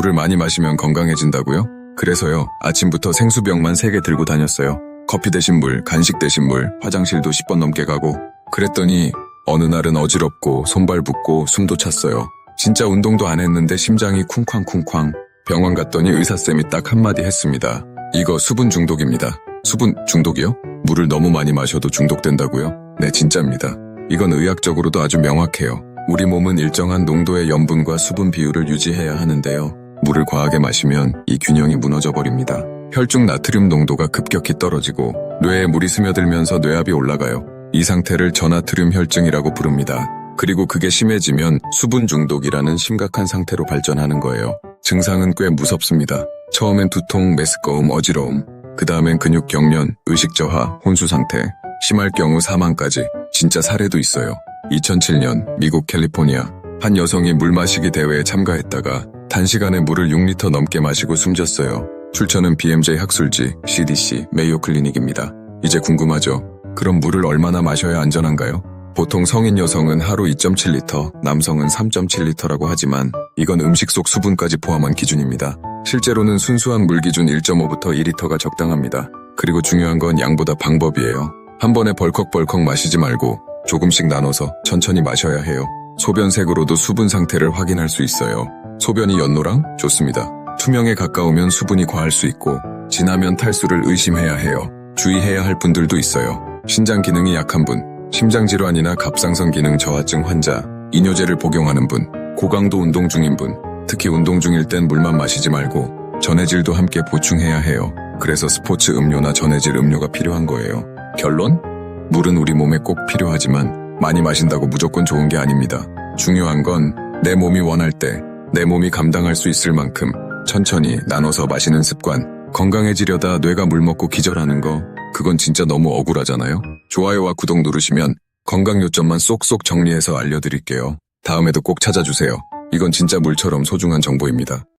물을 많이 마시면 건강해진다고요? 그래서요, 아침부터 생수병만 3개 들고 다녔어요. 커피 대신 물, 간식 대신 물, 화장실도 10번 넘게 가고. 그랬더니, 어느 날은 어지럽고, 손발 붓고, 숨도 찼어요. 진짜 운동도 안 했는데 심장이 쿵쾅쿵쾅. 병원 갔더니 의사쌤이 딱 한마디 했습니다. 이거 수분 중독입니다. 수분 중독이요? 물을 너무 많이 마셔도 중독된다고요? 네, 진짜입니다. 이건 의학적으로도 아주 명확해요. 우리 몸은 일정한 농도의 염분과 수분 비율을 유지해야 하는데요. 물을 과하게 마시면 이 균형이 무너져 버립니다. 혈중 나트륨 농도가 급격히 떨어지고 뇌에 물이 스며들면서 뇌압이 올라가요. 이 상태를 저나트륨 혈증이라고 부릅니다. 그리고 그게 심해지면 수분 중독이라는 심각한 상태로 발전하는 거예요. 증상은 꽤 무섭습니다. 처음엔 두통, 메스꺼움, 어지러움, 그 다음엔 근육 경련, 의식 저하, 혼수 상태, 심할 경우 사망까지 진짜 사례도 있어요. 2007년 미국 캘리포니아 한 여성이 물 마시기 대회에 참가했다가 단시간에 물을 6리터 넘게 마시고 숨졌어요. 출처는 BMJ 학술지 CDC 메이오 클리닉입니다. 이제 궁금하죠? 그럼 물을 얼마나 마셔야 안전한가요? 보통 성인 여성은 하루 2.7리터, 남성은 3.7리터라고 하지만 이건 음식 속 수분까지 포함한 기준입니다. 실제로는 순수한 물 기준 1.5부터 2리터가 적당합니다. 그리고 중요한 건 양보다 방법이에요. 한 번에 벌컥벌컥 마시지 말고 조금씩 나눠서 천천히 마셔야 해요. 소변색으로도 수분 상태를 확인할 수 있어요. 소변이 연노랑? 좋습니다. 투명에 가까우면 수분이 과할 수 있고 진하면 탈수를 의심해야 해요. 주의해야 할 분들도 있어요. 신장 기능이 약한 분, 심장질환이나 갑상선 기능 저하증 환자, 이뇨제를 복용하는 분, 고강도 운동 중인 분, 특히 운동 중일 땐 물만 마시지 말고 전해질도 함께 보충해야 해요. 그래서 스포츠 음료나 전해질 음료가 필요한 거예요. 결론? 물은 우리 몸에 꼭 필요하지만 많이 마신다고 무조건 좋은 게 아닙니다. 중요한 건 내 몸이 원할 때 내 몸이 감당할 수 있을 만큼 천천히 나눠서 마시는 습관. 건강해지려다 뇌가 물 먹고 기절하는 거 그건 진짜 너무 억울하잖아요. 좋아요와 구독 누르시면 건강 요점만 쏙쏙 정리해서 알려드릴게요. 다음에도 꼭 찾아주세요. 이건 진짜 물처럼 소중한 정보입니다.